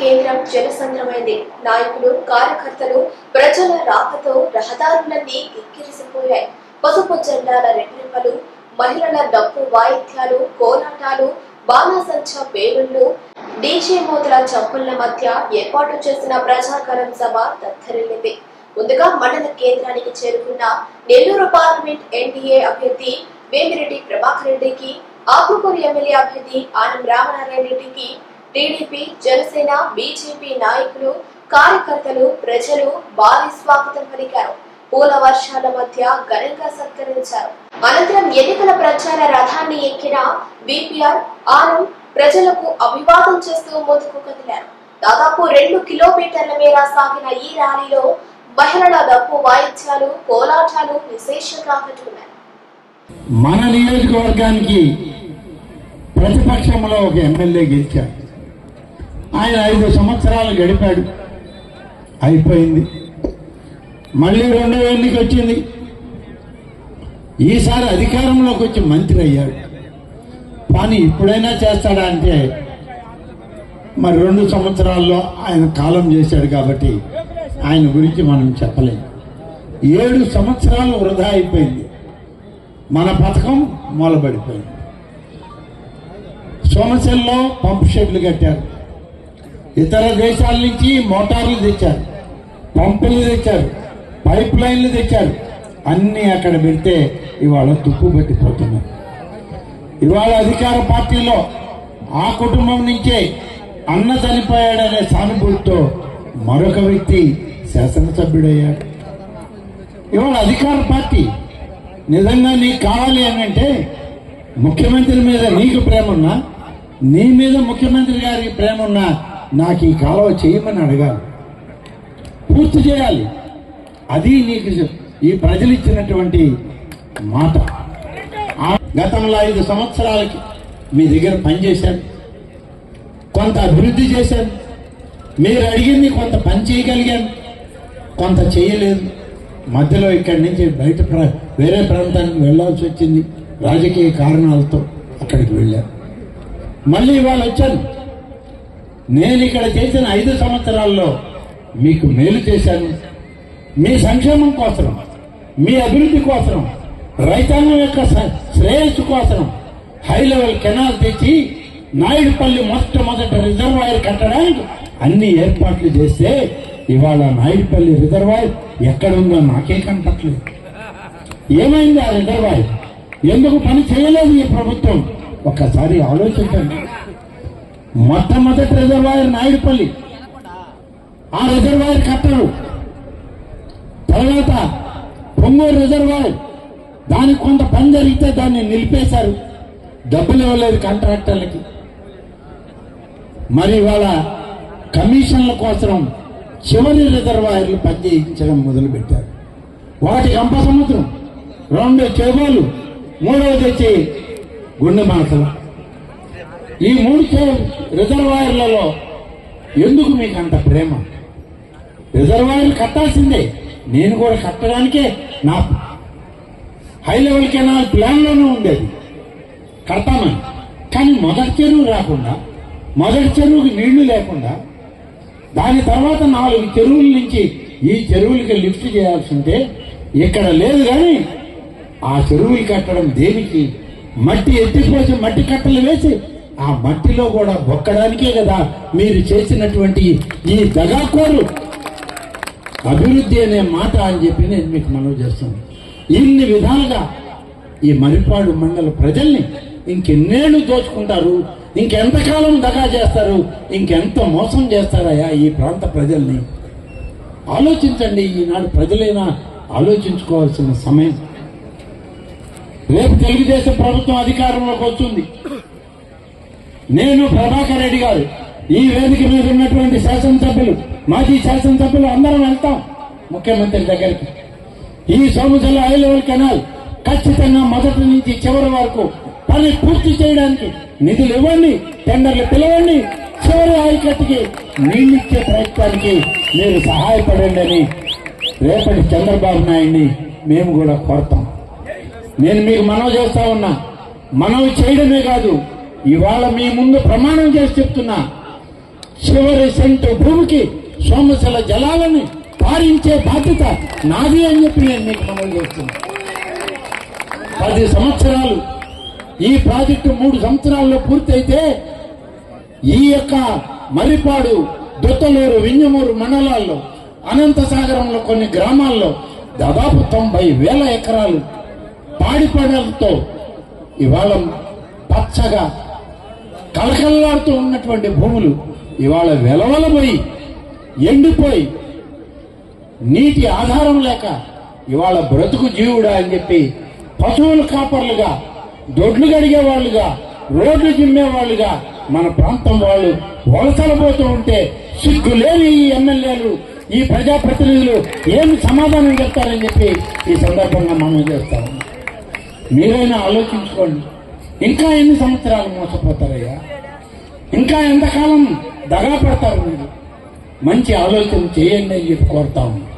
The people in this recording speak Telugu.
కేంద్రం జనసంద్రమైంది. నాయకులు కార్యకర్తలు ప్రజల రాకతో రహదారులన్నీ కిక్కిరిసిపోయాయి. పసుపు జెండాల రెట్టింపలు మహిళల డప్పు వాయిద్యాలు కోలాటాలు బాణసంచ పేలుళ్ళు డీజే మోతుల చప్పుళ్ళ మధ్య ఏర్పాటు చేసిన ప్రజాకరం సభ దత్తరిల్లింది ముందుగా మండల కేంద్రానికి చేరుకున్న నెల్లూరు పార్లమెంట్ ఎన్డీఏ అభ్యర్థి వేమిరెడ్డి ప్రభాకర్ రెడ్డికి ఆకుకూరు ఎమ్మెల్యే అభ్యర్థి ఆనం రామనారాయణ రెడ్డికి టీడీపీ జనసేన బీజేపీ నాయకులు కార్యకర్తలు ప్రజలు భారీ స్వాగతం పలికారు. పూల వర్షాల మధ్య ఘనంగా సత్కరించారు. అనంతరం ఎన్నికల ప్రచార రథాన్ని ఎక్కిన బీపీఆర్ ఆనం ప్రజలకు అభివాదం చేస్తూ ముందుకు కదిలారు. దాదాపు రెండు కిలోమీటర్ల మేర సాగిన ఈ ర్యాలీలో మహిళల డప్పు వాయిద్యాలు కోలాటాలు విశేషంగా ఆకట్టుకున్నాయి మన నియోజకవర్గానికి ప్రతిపక్షంలో ఒక ఎమ్మెల్యే గెలిచారు. ఆయన ఐదు సంవత్సరాలు గడిపాడు. అయిపోయింది. మళ్ళీ రెండో ఎన్నిక వచ్చింది. ఈసారి అధికారంలోకి వచ్చి మంత్రి అయ్యాడు. కానీ ఇప్పుడైనా చేస్తాడా అంటే మరి రెండు సంవత్సరాల్లో ఆయన కాలం చేశాడు కాబట్టి ఆయన గురించి మనం చెప్పలేము ఏడు సంవత్సరాలు వృధా అయిపోయింది. మన పథకం మూలబడిపోయింది. సోమశల్లో పంప్ షెడ్లు కట్టారు. ఇతర దేశాల నుంచి మోటార్లు తెచ్చారు. పంపులు తెచ్చారు. పైప్ లైన్లు తెచ్చారు. అన్నీ అక్కడ పెడితే ఇవాళ తుప్పు పెట్టిపోతున్నారు. ఇవాళ అధికార పార్టీలో ఆ కుటుంబం నుంచే అన్న చనిపోయాడనే సానుభూతితో మరొక వ్యక్తి శాసనసభ్యుడయ్యాడు. ఇవాళ అధికార పార్టీ నిజంగా నీకు కావాలి అని అంటే ముఖ్యమంత్రి మీద నీకు ప్రేమ ఉన్నా నీ మీద ముఖ్యమంత్రి గారికి ప్రేమ ఉన్నా నాకు ఈ కాలువ చేయమని అడగాలి. పూర్తి చేయాలి. అది నీకు ఈ ప్రజలు ఇచ్చినటువంటి మాట. గతంలో ఐదు సంవత్సరాలకి మీ దగ్గర పనిచేశాను. కొంత అభివృద్ధి చేశాను. మీరు అడిగింది కొంత పని చేయగలిగాను. కొంత చేయలేదు. మధ్యలో ఇక్కడి నుంచి బయట ప్ర- వేరే ప్రాంతానికి వెళ్ళాల్సి వచ్చింది. రాజకీయ కారణాలతో అక్కడికి వెళ్ళాను. మళ్ళీ ఇవాళ వచ్చాను. నేను ఇక్కడ చేసిన ఐదు సంవత్సరాల్లో మీకు మేలు చేశాను. మీ సంక్షేమం కోసం మీ అభివృద్ధి కోసం రైతాంగం యొక్క శ్రేయస్సు కోసం హై లెవెల్ కెనాల్ తెచ్చి నాయుడుపల్లి మొట్టమొదటి రిజర్వాయర్ కట్టడానికి అన్ని ఏర్పాట్లు చేస్తే ఇవాళ నాయుడుపల్లి రిజర్వాయర్ ఎక్కడుందో నాకే కనపట్లేదు ఏమైంది ఆ రిజర్వాయర్? ఎందుకు పని చేయలేదు ఈ ప్రభుత్వం? ఒక్కసారి ఆలోచించండి. మొట్టమొదటి రిజర్వాయర్ నాయుడుపల్లి. ఆ రిజర్వాయర్ కట్టరు. తర్వాత పొంగూరు రిజర్వాయర్. దానికి కొంత పని జరిగితే దాన్ని నిలిపేశారు. డబ్బులు ఇవ్వలేదు కాంట్రాక్టర్లకి. మరి ఇవాళ కమిషన్ల కోసం చివరి రిజర్వాయర్లు పనిచేయించడం మొదలుపెట్టారు. ఒకటి గంప సముద్రం రెండు చెవులు మూడవది వచ్చి గుండె మాటలు. ఈ మూడు రిజర్వాయర్లలో ఎందుకు మీకు అంత ప్రేమ? రిజర్వాయర్ కట్టాల్సిందే. నేను కూడా కట్టడానికే నా హై లెవెల్ కెనాల్ ప్లాన్లోనే ఉండేది. కడతామని కానీ మొదటి చెరువు రాకుండా మొదటి చెరువుకి నీళ్ళు లేకుండా దాని తర్వాత నాలుగు చెరువుల నుంచి ఈ చెరువులకి లిఫ్ట్ చేయాల్సి ఉంటే ఇక్కడ లేదు కానీ ఆ చెరువులు కట్టడం దేనికి? మట్టి ఎత్తిపోసి మట్టి కట్టలు వేసి ఆ మట్టిలో కూడా బొక్కడానికే కదా మీరు చేసినటువంటి ఈ దగాకోరు. అభివృద్ధి అనే మాట అని చెప్పి నేను మీకు మనవి చేస్తాను. ఇన్ని విధాలుగా ఈ మరిపాడు మండల ప్రజల్ని ఇంకెన్నేళ్ళు దోచుకుంటారు ఇంకెంతకాలం దగా చేస్తారు ఇంకెంత మోసం చేస్తారయ్యా ఈ ప్రాంత ప్రజల్ని. ఆలోచించండి ఈనాడు ప్రజలైనా ఆలోచించుకోవాల్సిన సమయం. రేపు తెలుగుదేశం ప్రభుత్వం అధికారంలోకి వస్తుంది. నేను ప్రభాకర్ రెడ్డి గారు. ఈ వేదిక మీద ఉన్నటువంటి శాసనసభ్యులు మాజీ శాసనసభ్యులు అందరం వెళ్తాం ముఖ్యమంత్రి దగ్గరికి. ఈ సోమశల హై లెవెల్ కెనాల్ ఖచ్చితంగా మొదటి నుంచి చివరి వరకు పని పూర్తి చేయడానికి నిధులు ఇవ్వండి టెండర్లు పిలవండి చివరి ఆయకట్టుకి నీళ్ళిచ్చే ప్రయత్నానికి మీరు సహాయపడండి అని రేపటి చంద్రబాబు నాయుడిని మేము కూడా కోరుతాం. నేను మీకు మనవి చేస్తా ఉన్నా. మనవి చేయడమే కాదు ఇవాళ మీ ముందు ప్రమాణం చేసి చెప్తున్నా. చివరి సెంట్ భూమికి సోమశల జలాలని పారించే బాధ్యత నాది అని చెప్పి నేను మీకు మనవి చేస్తున్నా. పది సంవత్సరాలు ఈ ప్రాజెక్టు మూడు సంవత్సరాల్లో పూర్తయితే ఈ యొక్క మరిపాడు దొత్తలూరు వింజమూరు మండలాల్లో అనంతసాగరంలో కొన్ని గ్రామాల్లో దాదాపు తొంభై వేల ఎకరాలు పాడి పంటలతో ఇవాళ పచ్చగా కలకల్లాడుతూ ఉన్నటువంటి భూములు ఇవాళ వెలవలపోయి ఎండిపోయి నీటి ఆధారం లేక ఇవాళ బ్రతుకు జీవుడా అని చెప్పి పశువులు కాపర్లుగా దొడ్లు గడిగే వాళ్ళుగా రోడ్లు జిమ్మే వాళ్ళుగా మన ప్రాంతం వాళ్ళు వలసలు ఉంటే సిగ్గు లేని ఈ ఎమ్మెల్యేలు ఈ ప్రజాప్రతినిధులు ఏమి సమాధానం చెప్తారని చెప్పి ఈ సందర్భంగా మనం చేస్తాము మీరైనా ఆలోచించుకోండి. ఇంకా ఎన్ని సంవత్సరాలు మోసపోతారయ్యా? ఇంకా ఎంతకాలం దగా పడతారు మీరు? మంచి ఆలోచన చేయండి అని చెప్పి కోరుతా ఉన్నాను